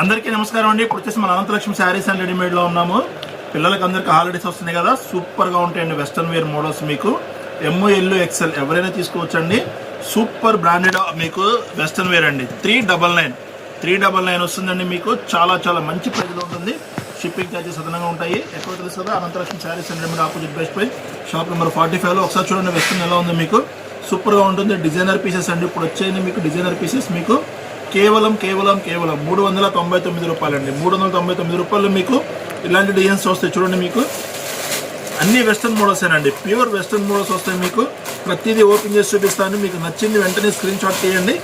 అందరికీ నమస్కారం అండి. ఇప్పుడు వచ్చేసి మన అనంతలక్ష్మి శారీస్ అండ్ రెడీమేడ్లో ఉన్నాము. పిల్లలకి అందరికి హాలిడేస్ వస్తున్నాయి కదా. సూపర్గా ఉంటాయండి వెస్ట్రన్ వేర్ మోడల్స్ మీకు. ఎమ్ ఎల్ ఎక్సెల్ ఎవరైనా తీసుకోవచ్చండి. సూపర్ బ్రాండెడ్ మీకు వెస్ట్రన్ వేర్ అండి. Three double nine. Three double nine వస్తుందండి మీకు. చాలా చాలా మంచి ప్రైజ్లో ఉంటుంది. షిప్పింగ్ ఛార్జెస్ అదనంగా ఉంటాయి. ఎక్కువ తెలుసు కదా Anantalakshmi sarees and readymade opposite best pi shop number forty ఫైవ్లో ఒకసారి చూడండి వెస్ట్రన్ ఎలా ఉంది మీకు. సూపర్గా ఉంటుంది. డిజైనర్ పీసెస్ అండి. ఇప్పుడు వచ్చేది మీకు డిజైనర్ పీసెస్ మీకు. కేవలం కేవలం కేవలం మూడు వందల తొంభై తొమ్మిది రూపాయలు అండి మూడు వందల తొంభై తొమ్మిది రూపాయలు మీకు ఇలాంటి డిజైన్స్ వస్తాయి. చూడండి మీకు. అన్ని వెస్ట్రన్ మోడల్స్ అండి ప్యూర్ వెస్ట్రన్ మోడల్స్ వస్తాయి మీకు. ప్రతిదీ ఓపెన్ చేసి చూపిస్తాను. మీకు నచ్చింది వెంటనే స్క్రీన్ షాట్ తీయండి.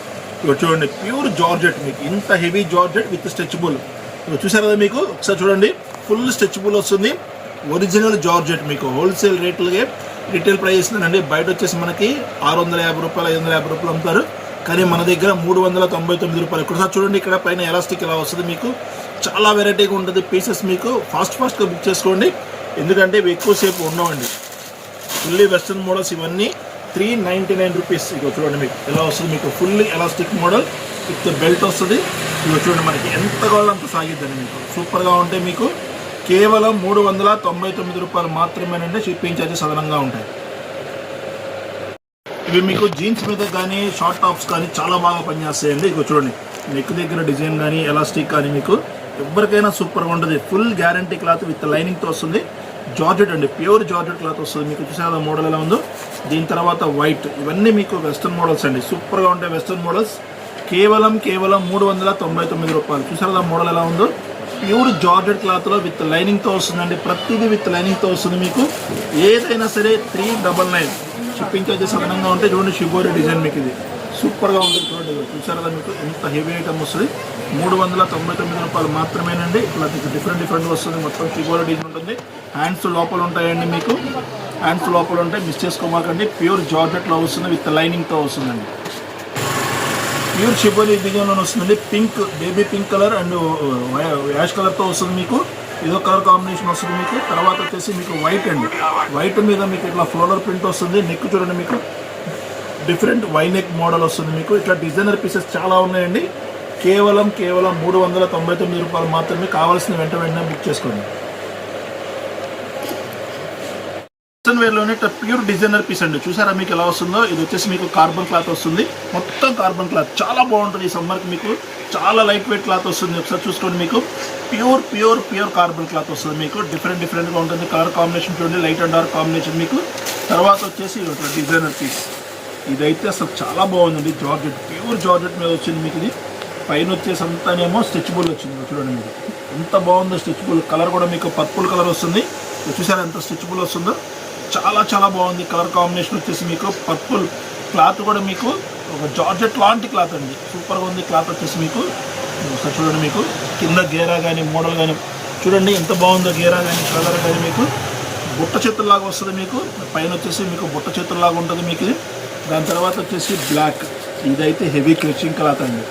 చూడండి ప్యూర్ జార్జెట్ మీకు. ఇంత హెవీ జార్జెట్ విత్ స్ట్రెచబుల్. చూసారు కదా మీకు? ఒకసారి చూడండి. ఫుల్ స్ట్రెచబుల్ వస్తుంది. ఒరిజినల్ జార్జెట్ మీకు. హోల్సేల్ రేట్లకే రిటైల్ ప్రైస్ అండి బయట వచ్చేసి మనకి ఆరు వందల యాభై రూపాయలు ఐదు వందల యాభై రూపాయలు అమ్ముతారు. కానీ మన దగ్గర మూడు వందల తొంభై తొమ్మిది రూపాయలు ఒకసారి చూడండి ఇక్కడ పైన ఎలాస్టిక్ ఎలా వస్తుంది మీకు. చాలా వెరైటీగా ఉంటుంది పీసెస్ మీకు. ఫాస్ట్ ఫాస్ట్గా బుక్ చేసుకోండి. ఎందుకంటే ఇవి ఎక్కువసేపు ఉండవండి. ఫుల్లీ వెస్ట్రన్ మోడల్స్ ఇవన్నీ త్రీ నైంటీ నైన్ రూపీస్. ఇక చూడండి మీకు ఎలా వస్తుంది మీకు. Fully elastic model with belt వస్తుంది. ఇక చూడండి మనకి ఎంత కావాలో అంత సాగిద్దండి మీకు. సూపర్గా ఉంటే మీకు కేవలం మూడు వందల తొంభై తొమ్మిది రూపాయలు మాత్రమేనంటే షిప్పింగ్ ఛార్జెస్ అదనంగా ఉంటాయి. ఇవి మీకు జీన్స్ మీద కానీ షార్ట్ టాప్స్ కానీ చాలా బాగా పనిచేస్తాయండి. ఇక చూడండి. నెక్ దగ్గర డిజైన్ కానీ ఎలాస్టిక్ కానీ మీకు ఎవరికైనా సూపర్గా ఉంటుంది ఫుల్ గ్యారంటీ క్లాత్ విత్ లైనింగ్తో వస్తుంది. జార్జెట్ అండి ప్యూర్ జార్జెట్ క్లాత్ వస్తుంది. మీకు చూసారా మోడల్ ఎలా ఉందో? దీని తర్వాత వైట్ ఇవన్నీ మీకు వెస్ట్రన్ మోడల్స్ అండి. సూపర్గా ఉంటాయి వెస్ట్రన్ మోడల్స్ కేవలం కేవలం మూడు వందల తొంభై తొమ్మిది రూపాయలు. చూసారా మోడల్ ఎలా ఉందో? ప్యూర్ జార్జెట్ క్లాత్లో విత్ లైనింగ్తో వస్తుందండి. ప్రతిదీ విత్ లైనింగ్తో వస్తుంది మీకు. ఏదైనా సరే three double nine. Shipping charges అదనంగా ఉంటే చూడండి షిబోరి డిజైన్ మీకు ఇది. సూపర్గా ఉంటుంది చూడండి చూసారా మీకు? ఎంత హెవీ ఐటమ్ వస్తుంది. మూడు వందల తొంభై తొమ్మిది రూపాయలు మాత్రమేనండి. ఇట్లా మీకు డిఫరెంట్ డిఫరెంట్ వస్తుంది. మొత్తం షిబోరి డిజైన్ ఉంటుంది. హ్యాండ్స్ లోపల ఉంటాయండి మీకు. హ్యాండ్స్ లోపల ఉంటాయి మిస్ చేసుకోమాకండి. ప్యూర్ జార్జెట్లో వస్తుంది విత్ లైనింగ్తో వస్తుందండి. ప్యూర్ షిబోరి డిజైన్లో వస్తుందండి. Pink baby pink colour and ash కలర్తో వస్తుంది మీకు. ఇదో కలర్ కాంబినేషన్ వస్తుంది మీకు. తర్వాత వచ్చేసి మీకు వైట్ అండి. వైట్ మీద మీకు ఇట్లా ఫ్లోరల్ ప్రింట్ వస్తుంది. నెక్ చూడండి మీకు. డిఫరెంట్ వై నెక్ మోడల్ వస్తుంది మీకు. ఇట్లా డిజైనర్ పీసెస్ చాలా ఉన్నాయండి. కేవలం కేవలం మూడు వందల తొంభై తొమ్మిది రూపాయలు మాత్రమే కావాల్సిన వెంట వెంటనే బుక్ చేసుకోండి. కాటన్ వేర్లోనే ప్యూర్ డిజైనర్ పీస్ అండి. చూసారా మీకు ఎలా వస్తుందో? ఇది వచ్చేసి మీకు కార్బన్ క్లాత్ వస్తుంది. మొత్తం కార్బన్ క్లాత్ చాలా బాగుంటుంది ఈ సమ్మర్కి మీకు. చాలా లైట్ వెయిట్ క్లాత్ వస్తుంది. ఒకసారి చూసుకోండి మీకు. Pure pure pure carbon cloth వస్తుంది మీకు. డిఫరెంట్ డిఫరెంట్గా ఉంటుంది. కలర్ కాంబినేషన్ చూడండి. లైట్ అండ్ డార్క్ కాంబినేషన్ మీకు. తర్వాత వచ్చేసి ఇట్లా డిజైనర్ పీస్ ఇదైతే అసలు చాలా బాగుందండి. జార్జెట్ ప్యూర్ జార్జెట్ మీద వచ్చింది మీకు ఇది. పైన వచ్చేసి అంతానేమో స్ట్రెచబుల్ వచ్చింది. చూడండి మీరు. ఎంత బాగుందో స్ట్రెచబుల్ కలర్ కూడా మీకు పర్పుల్ కలర్ వస్తుంది. చూసారా ఎంత స్ట్రెచబుల్ వస్తుందో? చాలా చాలా బాగుంది. కలర్ కాంబినేషన్ వచ్చేసి మీకు పర్పుల్ క్లాత్ కూడా మీకు ఒక జార్జెట్ లాంటి క్లాత్ అండి. సూపర్గా ఉంది క్లాత్ వచ్చేసి మీకు. ఒకసారి చూడండి మీకు. కింద గేరా కానీ మోడల్ కానీ చూడండి ఎంత బాగుందో గేరా కానీ కలర్ కానీ మీకు. బుట్ట చేతుల్లాగా వస్తుంది మీకు. పైన వచ్చేసి మీకు బుట్ట చేతుల్లాగా ఉంటుంది మీకు దాని తర్వాత వచ్చేసి బ్లాక్ ఇదైతే హెవీ క్లచింగ్ క్లాత్ అండి.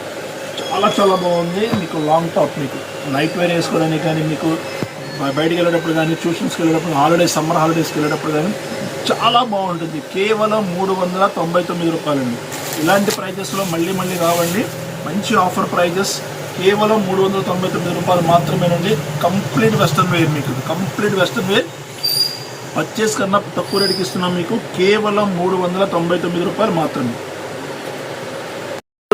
చాలా చాలా బాగుంది. మీకు లాంగ్ టాప్ మీకు. నైట్ వేర్ వేసుకోవడానికి కానీ మీకు బయటికి వెళ్ళేటప్పుడు కానీ ట్యూషన్స్కి వెళ్ళేటప్పుడు హాలిడేస్ సమ్మర్ హాలిడేస్కి వెళ్ళేటప్పుడు కానీ చాలా బాగుంటుంది. కేవలం మూడు వందల తొంభై తొమ్మిది రూపాయలండి. ఇలాంటి ప్రైజెస్లో మళ్ళీ మళ్ళీ రావండి. మంచి ఆఫర్ ప్రైజెస్. కేవలం మూడు వందల తొంభై తొమ్మిది రూపాయలు మాత్రమేనండి. కంప్లీట్ వెస్టర్న్ వేర్ మీకు. Complete western wear. పర్చేస్ కన్నా తక్కువ రేటుకి ఇస్తున్నాం మీకు. కేవలం మూడు వందల తొంభై తొమ్మిది రూపాయలు మాత్రమే.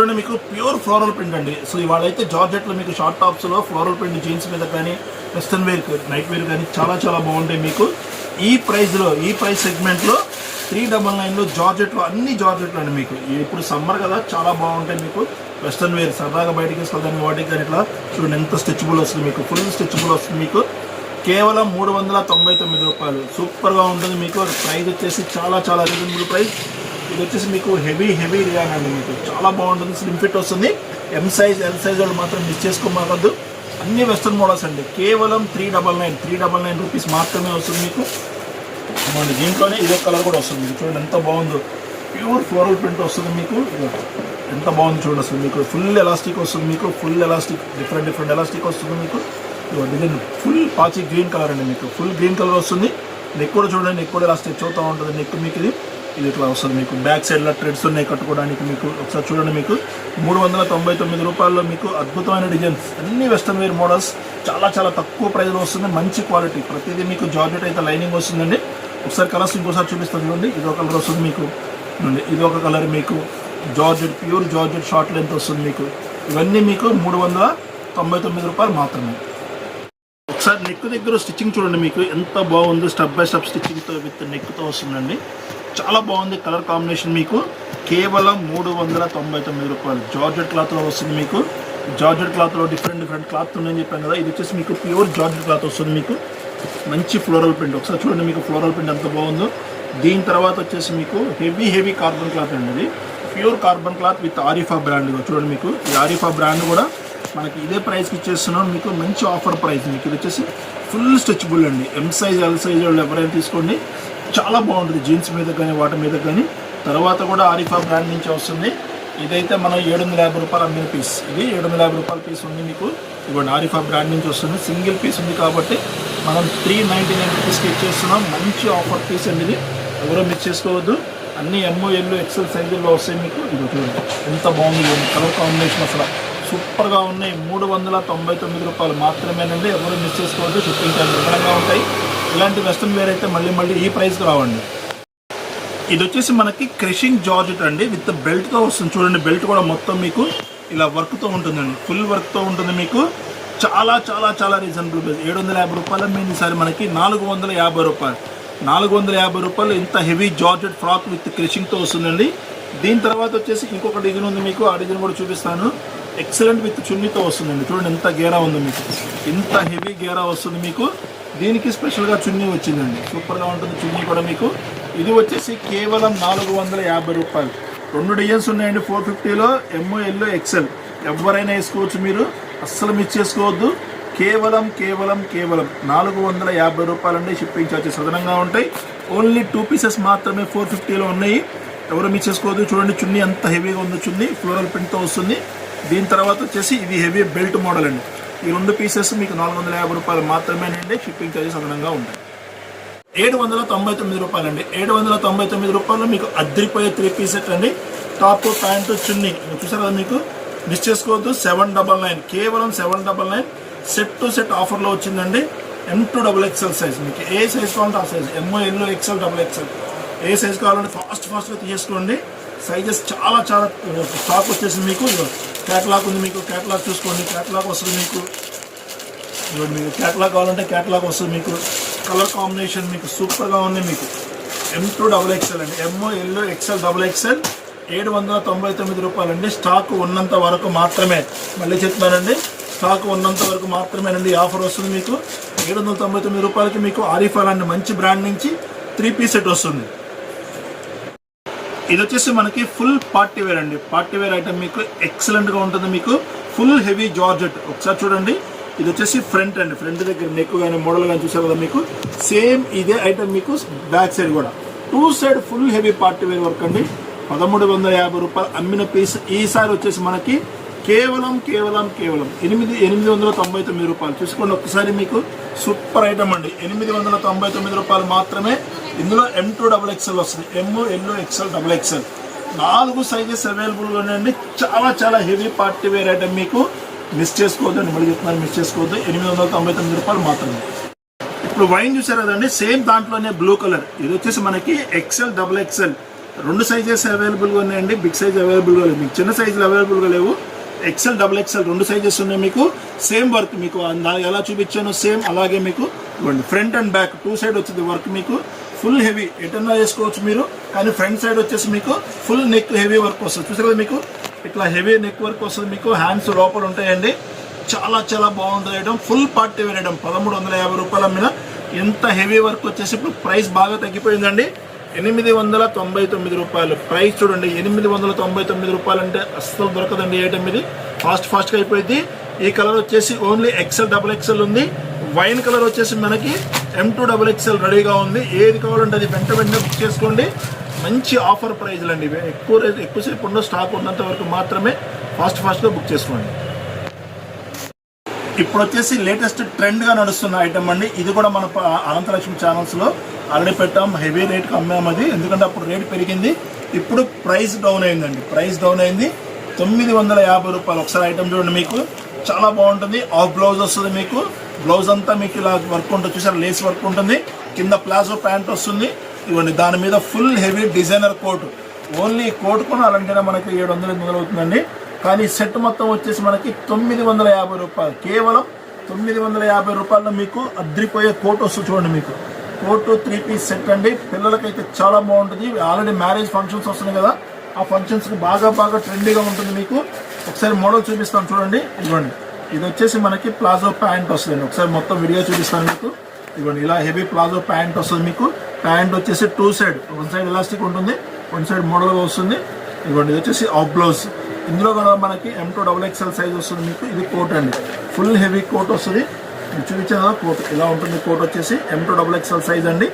చూడండి మీకు ప్యూర్ ఫ్లోరల్ ప్రింట్ అండి. సో ఇవాళ అయితే జార్జెట్లో మీకు షార్ట్ టాప్స్లో ఫ్లోరల్ ప్రింట్ జీన్స్ మీద కానీ వెస్ట్రన్ వేర్ నైట్ వేర్ కానీ చాలా చాలా బాగుంటాయి మీకు. ఈ ప్రైస్లో ఈ ప్రైస్ సెగ్మెంట్లో త్రీ డబల్ నైన్లో జార్జెట్లో అన్ని జార్జెట్లు అండి మీకు. ఇప్పుడు సమ్మర్ కదా చాలా బాగుంటాయి మీకు. వెస్ట్రన్ వేర్ సరదాగా బయటికి వేసుకోవడానికి వాటికి కానీ ఇట్లా చూడండి ఎంత స్ట్రెచబుల్ వస్తుంది మీకు. ఫుల్ స్ట్రెచబుల్ వస్తుంది మీకు. కేవలం మూడు వందల తొంభై తొమ్మిది రూపాయలు. సూపర్గా ఉంటుంది మీకు. ప్రైస్ వచ్చేసి చాలా చాలా రీజనబుల్ ప్రైస్ ఇది వచ్చేసి మీకు హెవీ హెవీ రియాన్ అండి మీకు. చాలా బాగుంటుంది. స్లిమ్ ఫిట్ వస్తుంది. ఎం సైజ్ ఎల్ సైజ్ వాళ్ళు మాత్రం మిస్ చేసుకోమాకద్దు. అన్ని వెస్ట్రన్ మోడల్స్ అండి. కేవలం three double nine three double nine rupees మాత్రమే వస్తుంది మీకు. మన దీంట్లోనే ఇదే కలర్ కూడా వస్తుంది మీకు. చూడండి ఎంత బాగుందో. ప్యూర్ ఫ్లోరల్ ప్రింట్ వస్తుంది మీకు. ఎంత బాగుంది చూడండి అసలు మీకు. ఫుల్ ఎలాస్టిక్ వస్తుంది మీకు. Full elastic different different elastic వస్తుంది మీకు. డిజైన్ ఫుల్ పాచి గ్రీన్ కలర్ అండి మీకు. ఫుల్ గ్రీన్ కలర్ వస్తుంది. నెక్ కూడా చూడండి నెక్ కూడా ఎలాస్టిక్ చూస్తూ ఉంటుంది. నెక్ మీకు ఇది. ఇది ఇట్లా వస్తుంది మీకు. బ్యాక్ సైడ్లో ట్రెడ్స్ ఉన్నాయి కట్టుకోవడానికి మీకు. ఒకసారి చూడండి మీకు. మూడు వందల తొంభై తొమ్మిది రూపాయల్లో మీకు అద్భుతమైన డిజైన్స్. అన్ని వెస్ట్రన్ వేర్ మోడల్స్ చాలా చాలా తక్కువ ప్రైస్లో వస్తుంది. మంచి క్వాలిటీ ప్రతిదీ మీకు జార్జెట్ అయితే లైనింగ్ వస్తుందండి. ఒకసారి కలర్స్ ఇంకోసారి చూపిస్తాను చూడండి. ఇది ఒక కలర్ వస్తుంది మీకు. చూడండి. ఇది ఒక కలర్ మీకు. Georgette pure georgette short length వస్తుంది మీకు. ఇవన్నీ మీకు మూడు వందల తొంభై తొమ్మిది రూపాయలు మాత్రమే. ఒకసారి నెక్ దగ్గర స్టిచ్చింగ్ చూడండి మీకు. ఎంత బాగుందో. స్టెప్ బై స్టెప్ స్టిచ్చింగ్తో విత్ నెక్తో వస్తుందండి. చాలా బాగుంది కలర్ కాంబినేషన్ మీకు. కేవలం మూడు వందల తొంభై తొమ్మిది రూపాయలు. జార్జెట్ క్లాత్లో వస్తుంది మీకు. జార్జెట్ క్లాత్లో డిఫరెంట్ డిఫరెంట్ క్లాత్ ఉన్నాయని చెప్పాను కదా ఇది వచ్చేసి మీకు ప్యూర్ జార్జెట్ క్లాత్ వస్తుంది మీకు. మంచి ఫ్లోరల్ ప్రింట్ ఒకసారి చూడండి మీకు ఫ్లోరల్ ప్రింట్ ఎంత బాగుందో. దీని తర్వాత వచ్చేసి మీకు హెవీ హెవీ కార్బన్ క్లాత్ అండి ఇది. Pure carbon cloth with Arifa brand చూడండి మీకు. ఈ ఆరిఫా బ్రాండ్ కూడా మనకి ఇదే ప్రైస్కి ఇచ్చేస్తున్నాం. మీకు మంచి ఆఫర్ ప్రైస్ మీకు ఇది వచ్చేసి ఫుల్ స్ట్రెచబుల్ అండి. ఎం సైజ్ ఎల్ సైజ్ వాళ్ళు ఎవరైనా తీసుకోండి. చాలా బాగుంటుంది జీన్స్ మీద కానీ వాటి మీద కానీ. తర్వాత కూడా ఆరిఫా బ్రాండ్ నుంచి వస్తుంది. ఇదైతే మనం ఏడు వందల యాభై రూపాయలు అమ్మిన పీస్ ఇది ఏడు వందల యాభై రూపాయల పీస్ ఉంది మీకు. ఇవ్వండి ఆరిఫా బ్రాండ్ నుంచి వస్తుంది. సింగిల్ పీస్ ఉంది కాబట్టి మనం త్రీ నైంటీ నైన్ రూపీస్కి ఇచ్చేస్తున్నాం. మంచి ఆఫర్ పీస్ అండి ఇది. ఎవరో మిస్ చేసుకోవద్దు. అన్ని ఎంఓ ఎల్లు ఎక్సెల్ సైజుల్లో వస్తాయి మీకు. ఇది ఎంత బాగుంది కలర్ కాంబినేషన్ అసలు సూపర్గా ఉన్నాయి. మూడు వందల తొంభై తొమ్మిది రూపాయలు మాత్రమేనండి. ఎవరు మిస్ చేసుకోవద్దు. షిప్పింగ్ టైం వివరంగా ఉంటాయి. ఇలాంటి వెస్ట్రన్ వేర్ అయితే మళ్ళీ మళ్ళీ ఈ ప్రైస్కి రావండి. ఇది వచ్చేసి మనకి క్రషింగ్ జార్జెట్ అండి. విత్ బెల్ట్తో వస్తుంది. చూడండి బెల్ట్ కూడా మొత్తం మీకు ఇలా వర్క్తో ఉంటుందండి. ఫుల్ వర్క్తో ఉంటుంది మీకు. చాలా చాలా చాలా రీజనబుల్ ప్రైస్ ఏడు వందల యాభై రూపాయలు మేము ఈసారి మనకి నాలుగు వందల యాభై రూపాయలు. నాలుగు వందల యాభై రూపాయలు ఇంత హెవీ జార్జెట్ ఫ్రాక్ విత్ క్రషింగ్తో వస్తుందండి. దీని తర్వాత వచ్చేసి ఇంకొక డిజైన్ ఉంది మీకు. ఆ డిజైన్ కూడా చూపిస్తాను. ఎక్సలెంట్ విత్ చున్నీతో వస్తుందండి. చూడండి ఎంత గేరా ఉంది మీకు. ఇంత హెవీ గేరా వస్తుంది మీకు. దీనికి స్పెషల్గా చున్నీ వచ్చిందండి. సూపర్గా ఉంటుంది చున్నీ కూడా మీకు. ఇది వచ్చేసి కేవలం నాలుగు వందల యాభై రూపాయలు. రెండు డిజైన్స్ ఉన్నాయండి ఫోర్ ఫిఫ్టీలో ఎంఓ ఎల్లో ఎక్సెల్. ఎవరైనా వేసుకోవచ్చు మీరు. అస్సలు మిస్ చేసుకోవద్దు. కేవలం కేవలం కేవలం నాలుగు వందల యాభై రూపాయలండి షిప్పింగ్ ఛార్జెస్ అదనంగా ఉంటాయి. ఓన్లీ టూ పీసెస్ మాత్రమే ఫోర్ ఫిఫ్టీలో ఉన్నాయి. ఎవరు మిస్ చేసుకోవద్దు. చూడండి చున్నీ ఎంత హెవీగా ఉంది చున్నీ. ఫ్లోరల్ ప్రింట్తో వస్తుంది. దీని తర్వాత వచ్చేసి ఇది హెవీ బెల్ట్ మోడల్ అండి ఈ రెండు పీసెస్ మీకు నాలుగు వందల యాభై రూపాయలు మాత్రమేనండి. షిప్పింగ్ ఛార్జెస్ అదనంగా ఉంటాయి. ఏడు వందల తొంభై తొమ్మిది రూపాయలు అండి ఏడు వందల తొంభై తొమ్మిది రూపాయలు మీకు అద్దరిపోయే త్రీ పీస్ సెట్ అండి. Top pant chunni. చూసారా మీకు? మిస్ చేసుకోవద్దు. సెవెన్ డబల్ నైన్ కేవలం seven double nine set to set ఆఫర్లో వచ్చిందండి. M to double XL size మీకు ఏ సైజ్ కావాలంటే ఆ సైజ్ ఎంఓ ఎల్లో ఎక్స్ఎల్ డబుల్ ఎక్స్ఎల్ ఏ సైజ్ కావాలంటే ఫాస్ట్ ఫాస్ట్గా తీసేసుకోండి. సైజెస్ చాలా చాలా స్టాక్ వచ్చేసి మీకు. క్యాటలాగ్ ఉంది మీకు క్యాటలాగ్ చూసుకోండి. క్యాటలాగ్ వస్తుంది మీకు. మీకు క్యాటలాగ్ కావాలంటే క్యాటలాగ్ వస్తుంది మీకు. కలర్ కాంబినేషన్ మీకు సూపర్గా ఉంది మీకు. ఎం టూ డబుల్ ఎక్స్ఎల్ అండి. ఎంఓ ఎల్లో ఎక్స్ఎల్ డబుల్ ఎక్స్ఎల్ ఏడు వందల తొంభై తొమ్మిది రూపాయలండి. స్టాక్ ఉన్నంత వరకు మాత్రమే. మళ్ళీ చెప్తున్నానండి. స్టాక్ ఉన్నంత వరకు మాత్రమేనండి. ఆఫర్ వస్తుంది మీకు. ఏడు వందల తొంభై తొమ్మిది రూపాయలకి మీకు ఆరిఫాల్ అండి. మంచి బ్రాండ్ నుంచి త్రీ పీస్ సెట్ వస్తుంది. ఇది వచ్చేసి మనకి ఫుల్ పార్టీ వేర్ అండి. పార్టీ వేర్ ఐటమ్ మీకు ఎక్సలెంట్గా ఉంటుంది. మీకు ఫుల్ హెవీ జార్జెట్ ఒకసారి చూడండి. ఇది వచ్చేసి ఫ్రంట్ అండి. ఫ్రంట్ దగ్గర నెక్ కానీ మోడల్ కానీ చూసారు కదా మీకు? సేమ్ ఇదే ఐటమ్ మీకు బ్యాక్ సైడ్ కూడా. Two side full heavy party wear work అండి. పదమూడు వందల యాభై రూపాయలు అమ్మిన పీస్ ఈసారి వచ్చేసి మనకి కేవలం కేవలం కేవలం ఎనిమిది ఎనిమిది వందల తొంభై తొమ్మిది రూపాయలు. చూసుకోండి ఒకసారి మీకు. సూపర్ ఐటమ్ అండి. ఎనిమిది వందల తొంభై తొమ్మిది రూపాయలు మాత్రమే. ఇందులో ఎం టూ డబుల్ ఎక్స్ఎల్ వస్తుంది. ఎమ్ ఎల్లో ఎక్స్ఎల్ డబుల్ ఎక్స్ఎల్ నాలుగు సైజెస్ అవైలబుల్గా ఉన్నాయండి. చాలా చాలా హెవీ పార్టీ వేర్ ఐటమ్ మీకు మిస్ చేసుకోవద్దు అని మళ్ళీ చెప్తున్నాను. మిస్ చేసుకోవద్దు. ఎనిమిది వందల తొంభై తొమ్మిది రూపాయలు మాత్రమే. ఇప్పుడు వైన్ చూసారు కదండి? సేమ్ దాంట్లోనే బ్లూ కలర్ ఇది వచ్చేసి మనకి ఎక్సెల్ డబుల్ ఎక్సెల్ రెండు సైజెస్ అవైలబుల్గా ఉన్నాయండి. బిగ్ సైజ్ అవైలబుల్గా లేవు మీకు చిన్న సైజులు అవైలబుల్గా లేవు. ఎక్సెల్ డబుల్ ఎక్సెల్ రెండు సైజెస్ ఉన్నాయి మీకు. సేమ్ వర్క్ మీకు. ఎలా చూపించానో సేమ్ అలాగే మీకు ఇవ్వండి. Front and back two side వచ్చింది వర్క్ మీకు. ఫుల్ హెవీ ఎటన్నా వేసుకోవచ్చు మీరు. కానీ ఫ్రంట్ సైడ్ వచ్చేసి మీకు ఫుల్ నెక్ హెవీ వర్క్ వస్తుంది. చూసారు కదా మీకు? ఇట్లా హెవీ నెక్ వర్క్ వస్తుంది మీకు. హ్యాండ్స్ లోపల ఉంటాయండి. చాలా చాలా బాగుంటుంది item full party wear item పదమూడు వందల యాభై రూపాయల మీద ఎంత హెవీ వర్క్ వచ్చేసి ఇప్పుడు ప్రైస్ బాగా తగ్గిపోయిందండి. ఎనిమిది వందల తొంభై తొమ్మిది రూపాయలు. ప్రైస్ చూడండి ఎనిమిది వందల తొంభై తొమ్మిది రూపాయలు అంటే అస్సలు దొరకదండి ఐటమ్ ఫాస్ట్ ఫాస్ట్గా అయిపోయింది. ఈ కలర్ వచ్చేసి ఓన్లీ ఎక్సెల్ డబుల్ ఎక్సెల్ ఉంది. వైన్ కలర్ వచ్చేసి మనకి ఎం టూ డబుల్ ఎక్సెల్ రెడీగా ఉంది. ఏది కావాలంటే అది వెంట వెంటనే బుక్ చేసుకోండి. మంచి ఆఫర్ ప్రైజ్లు అండి ఇవి ఎక్కువ రేట్ ఎక్కువసేపు ఉన్న స్టాక్ ఉన్నంత వరకు మాత్రమే ఫాస్ట్ ఫాస్ట్గా బుక్ చేసుకోండి. ఇప్పుడు వచ్చేసి లేటెస్ట్ ట్రెండ్గా నడుస్తున్న ఐటమ్ అండి. ఇది కూడా మన అనంతలక్ష్మి ఛానల్స్లో ఆల్రెడీ పెట్టాం. హెవీ రేట్కి అమ్మాము అది. ఎందుకంటే అప్పుడు రేట్ పెరిగింది. ఇప్పుడు ప్రైస్ డౌన్ అయిందండి. ప్రైస్ డౌన్ అయింది. తొమ్మిది వందల యాభై రూపాయలు. ఒకసారి ఐటమ్ చూడండి మీకు. చాలా బాగుంటుంది. ఆఫ్ బ్లౌజ్ వస్తుంది మీకు. బ్లౌజ్ అంతా మీకు ఇలా వర్క్ ఉంటుంది. చూసారు? లేస్ వర్క్ ఉంటుంది. కింద ప్లాజో ప్యాంట్ వస్తుంది. ఇవ్వండి. దాని మీద full heavy designer coat. Only coat కూడా అలాంటి మనకి ఏడు వందలు ఎనిమిది వందలు అవుతుందండి. కానీ సెట్ మొత్తం వచ్చేసి మనకి తొమ్మిది వందల యాభై రూపాయలు. కేవలం తొమ్మిది వందల యాభై రూపాయల్లో మీకు అద్రిపోయే కోట్ వస్తుంది చూడండి మీకు. కోట్ త్రీ పీస్ సెట్ అండి. పిల్లలకైతే చాలా బాగుంటుంది. ఆల్రెడీ మ్యారేజ్ ఫంక్షన్స్ వస్తున్నాయి కదా. ఆ ఫంక్షన్స్కి బాగా బాగా ట్రెండీగా ఉంటుంది మీకు. ఒకసారి మోడల్ చూపిస్తాను చూడండి. ఇదిగోండి. ఇది వచ్చేసి మనకి ప్లాజో ప్యాంట్ వస్తుంది. ఒకసారి మొత్తం వీడియో చూపిస్తాను మీకు. ఇదిగోండి. ఇలా హెవీ ప్లాజో ప్యాంట్ వస్తుంది మీకు. ప్యాంట్ వచ్చేసి two side one side elastic ఉంటుంది. వన్ సైడ్ మోడల్గా వస్తుంది. ఇదిగోండి. ఇది వచ్చేసి ఆఫ్ బ్లౌజ్ ఇందులో కూడా మనకి M to double XL size వస్తుంది మీకు. ఇది కోట్ అండి. ఫుల్ హెవీ కోట్ వస్తుంది. మీకు కోట్ ఇలా ఉంటుంది కోట్ వచ్చేసి M to double XL size అండి.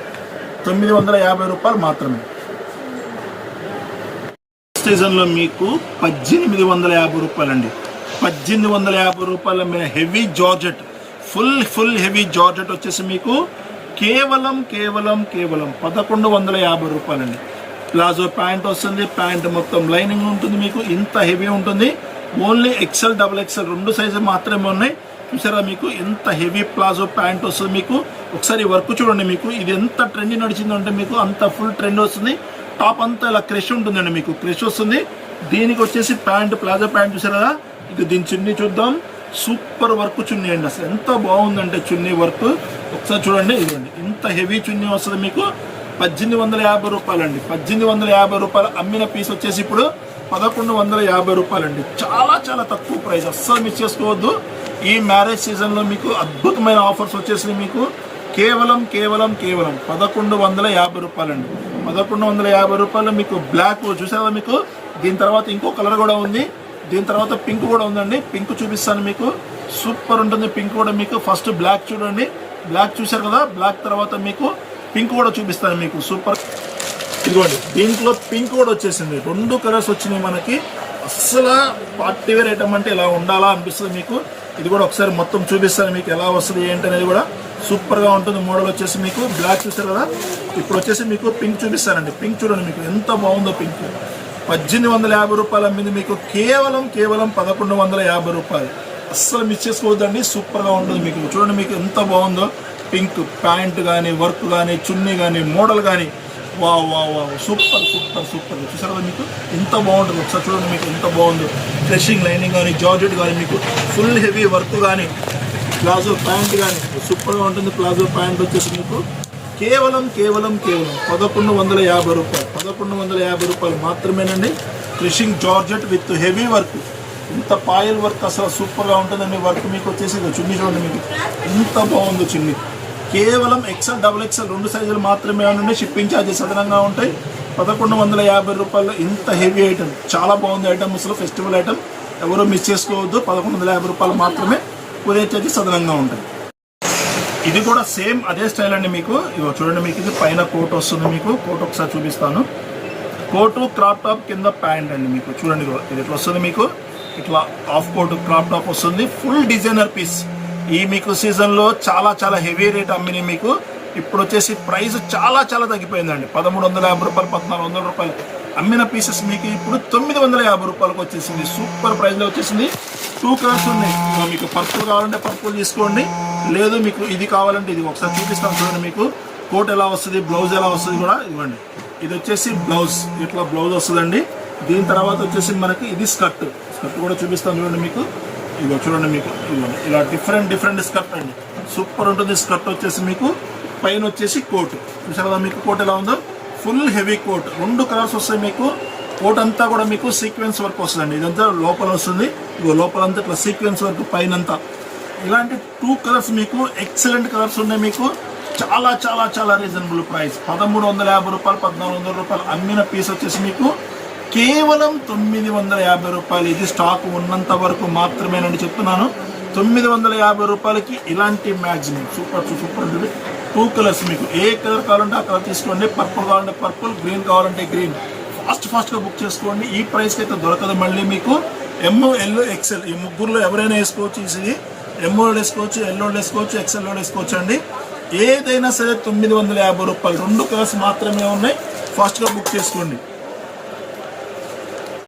తొమ్మిది వందల యాభై రూపాయలు మాత్రమే. సీజన్లో మీకు పద్దెనిమిది వందల యాభై రూపాయలండి. పద్దెనిమిది వందల యాభై రూపాయల మీద heavy georgette. Full full heavy georgette వచ్చేసి మీకు కేవలం కేవలం కేవలం పదకొండు వందల యాభై రూపాయలండి. ప్లాజో ప్యాంట్ వస్తుంది ప్యాంట్ మొత్తం లైనింగ్ ఉంటుంది మీకు ఇంత హెవీ ఉంటుంది. ఓన్లీ ఎక్సెల్ డబుల్ ఎక్సెల్ రెండు సైజు మాత్రమే ఉన్నాయి. చూసారా మీకు ఎంత హెవీ ప్లాజో ప్యాంట్ వస్తుంది మీకు. ఒకసారి వర్క్ చూడండి మీకు ఇది ఎంత ట్రెండ్ నడిచిందంటే మీకు అంత ఫుల్ ట్రెండ్ వస్తుంది. టాప్ అంతా ఇలా క్రష్ ఉంటుందండి మీకు క్రష్ వస్తుంది. దీనికి వచ్చేసి ప్యాంట్ ప్లాజో ప్యాంట్ చూసారు? కదా ఇది దీని చున్నీ చూద్దాం. సూపర్ వర్క్ చున్నీ అండి అసలు ఎంత బాగుందంటే చున్నీ వర్క్ ఒకసారి చూడండి ఇదిగోండి ఇంత హెవీ చున్నీ వస్తుంది మీకు. పద్దెనిమిది వందల యాభై రూపాయలండి. పద్దెనిమిది వందల యాభై రూపాయలు అమ్మిన పీస్ వచ్చేసి ఇప్పుడు పదకొండు వందల యాభై రూపాయలండి. చాలా చాలా తక్కువ ప్రైస్ అస్సలు మిస్ చేసుకోవద్దు. ఈ మ్యారేజ్ సీజన్లో మీకు అద్భుతమైన ఆఫర్స్ వచ్చేసినాయి మీకు. కేవలం కేవలం కేవలం పదకొండు వందల యాభై రూపాయలండి. పదకొండు వందల యాభై రూపాయలు మీకు బ్లాక్ చూసారా మీకు? దీని తర్వాత ఇంకో కలర్ కూడా ఉంది. దీని తర్వాత పింక్ కూడా ఉందండి. పింక్ చూపిస్తాను మీకు. సూపర్ ఉంటుంది. పింక్ కూడా మీకు. ఫస్ట్ బ్లాక్ చూడండి. బ్లాక్ చూసారు కదా? బ్లాక్ తర్వాత మీకు పింక్ కూడా చూపిస్తాను మీకు సూపర్. ఇదిగోండి దీంట్లో పింక్ కూడా వచ్చేసింది. రెండు కలర్స్ వచ్చినాయి మనకి. అస్సలు పార్టీ వేర్ ఐటమ్ అంటే ఇలా ఉండాలా అనిపిస్తుంది మీకు. ఇది కూడా ఒకసారి మొత్తం చూపిస్తాను మీకు ఎలా వస్తుంది ఏంటి అనేది కూడా. సూపర్గా ఉంటుంది మోడల్ వచ్చేసి మీకు బ్లాక్ చూస్తారు కదా. ఇప్పుడు వచ్చేసి మీకు పింక్ చూపిస్తానండి. పింక్ చూడండి మీకు ఎంత బాగుందో పింక్. పద్దెనిమిది వందల యాభై రూపాయలు అమ్మింది మీకు కేవలం కేవలం పదకొండు వందల యాభై రూపాయలు. అస్సలు మిస్ చేసుకోవద్దండి సూపర్గా ఉంటుంది మీకు. చూడండి మీకు ఎంత బాగుందో. పింక్ ప్యాంట్ కానీ వర్క్ కానీ చున్నీ కానీ మోడల్ కానీ వా వా వా సూపర్ సూపర్ సూపర్. చూసారా మీకు? ఎంత బాగుంటుంది. ఒకసారి చూడండి మీకు ఎంత బాగుందో. ఫ్రెషింగ్ లైనింగ్ కానీ జార్జెట్ కానీ మీకు ఫుల్ హెవీ వర్క్ కానీ ప్లాజో ప్యాంట్ కానీ సూపర్గా ఉంటుంది ప్లాజో ప్యాంట్ వచ్చేసి మీకు. కేవలం కేవలం కేవలం పదకొండు వందల యాభై రూపాయలు. పదకొండు వందల యాభై రూపాయలు మాత్రమేనండి. Crushing georgette with heavy work. ఇంత పాయల్ వర్క్ అసలు సూపర్గా ఉంటుందండి. వర్క్ మీకు వచ్చేసి చున్నీ చూడండి మీకు. ఇంత బాగుందో చున్నీ. కేవలం ఎక్సెల్ డబుల్ ఎక్సెల్ రెండు సైజులు మాత్రమే ఉండండి షిప్పింగ్ ఛార్జెస్ అదనంగా ఉంటాయి. పదకొండు వందల యాభై రూపాయలు ఇంత హెవీ ఐటమ్ చాలా బాగుంది ఐటమ్ అసలు ఫెస్టివల్ ఐటమ్ ఎవరు మిస్ చేసుకోవద్దు పదకొండు వందల యాభై రూపాయలు మాత్రమే కొరియర్ ఛార్జెస్ అదనంగా ఉంటాయి. ఇది కూడా సేమ్ అదే స్టైల్ అండి మీకు. ఇగో చూడండి మీకు ఇది పైన కోట్ వస్తుంది మీకు. కోట్ ఒకసారి చూపిస్తాను. కోటు క్రాప్ టాప్ కింద ప్యాంట్ అండి మీకు. చూడండి ఇది ఇట్లా వస్తుంది మీకు? ఇట్లా ఆఫ్ కోట్ క్రాప్ టాప్ వస్తుంది. ఫుల్ డిజైనర్ పీస్ ఈ మీకు సీజన్లో చాలా చాలా హెవీ రేట్ అమ్మినాయి మీకు ఇప్పుడు వచ్చేసి ప్రైస్ చాలా చాలా తగ్గిపోయిందండి. పదమూడు వందల యాభై రూపాయలు పద్నాలుగు వందల రూపాయలు అమ్మిన పీసెస్ మీకు ఇప్పుడు తొమ్మిది వందల యాభై రూపాయలకు వచ్చేసింది. సూపర్ ప్రైస్లో వచ్చేసింది. టూ కలర్స్ ఉన్నాయి. మీకు పర్పుల్ కావాలంటే పర్పుల్ తీసుకోండి. లేదు మీకు ఇది కావాలంటే ఇది ఒకసారి చూపిస్తాను చూడండి మీకు. కోట్ ఎలా వస్తుంది బ్లౌజ్ ఎలా వస్తుంది కూడా ఇవ్వండి. ఇది వచ్చేసి బ్లౌజ్. ఇట్లా బ్లౌజ్ వస్తుందండి. దీని తర్వాత వచ్చేసి మనకి ఇది స్కర్ట్. స్కర్ట్ కూడా చూపిస్తాను చూడండి మీకు. ఇదిగో చూడండి మీకు ఇదిగోండి ఇలా డిఫరెంట్ డిఫరెంట్ స్కర్ట్ అండి. సూపర్ ఉంటుంది స్కర్ట్ వచ్చేసి మీకు పైన వచ్చేసి కోట్ చూసారు కదా మీకు కోట్ ఎలా ఉందో? ఫుల్ హెవీ కోట్ రెండు కలర్స్ వస్తాయి మీకు. కోట్ అంతా కూడా మీకు సీక్వెన్స్ వర్క్ వస్తుందండి. ఇదంతా లోపల వస్తుంది. ఇగో లోపలంతా ఇట్లా సీక్వెన్స్ వర్క్ పైన అంతా ఇలాంటి టూ కలర్స్ మీకు ఎక్సలెంట్ కలర్స్ ఉన్నాయి మీకు. చాలా చాలా చాలా రీజనబుల్ ప్రైస్ పదమూడు వందల యాభై రూపాయలు పద్నాలుగు వందల రూపాయలు అమ్మిన పీస్ వచ్చేసి మీకు కేవలం తొమ్మిది వందల యాభై రూపాయలు ఇది స్టాక్ ఉన్నంత వరకు మాత్రమేనని చెప్తున్నాను. తొమ్మిది వందల యాభై రూపాయలకి ఇలాంటి మ్యాక్సిమం సూపర్ సూపర్ ఉంటుంది. టూ కలర్స్ మీకు. ఏ కలర్ కావాలంటే ఆ కలర్ తీసుకోండి. పర్పుల్ కావాలంటే పర్పుల్ గ్రీన్ కావాలంటే గ్రీన్ ఫాస్ట్ ఫాస్ట్గా బుక్ చేసుకోండి. ఈ ప్రైస్కి అయితే దొరకదు మళ్ళీ మీకు. ఎమ్ ఎల్ ఎక్సెల్ ఈ ముగ్గురులో ఎవరైనా వేసుకోవచ్చు ఇది ఎమ్మో వేసుకోవచ్చు ఎల్లో వేసుకోవచ్చు ఎక్సెల్ వేసుకోవచ్చు అండి. ఏదైనా సరే తొమ్మిది వందల యాభై రూపాయలు. రెండు కలర్స్ మాత్రమే ఉన్నాయి. ఫాస్ట్గా బుక్ చేసుకోండి.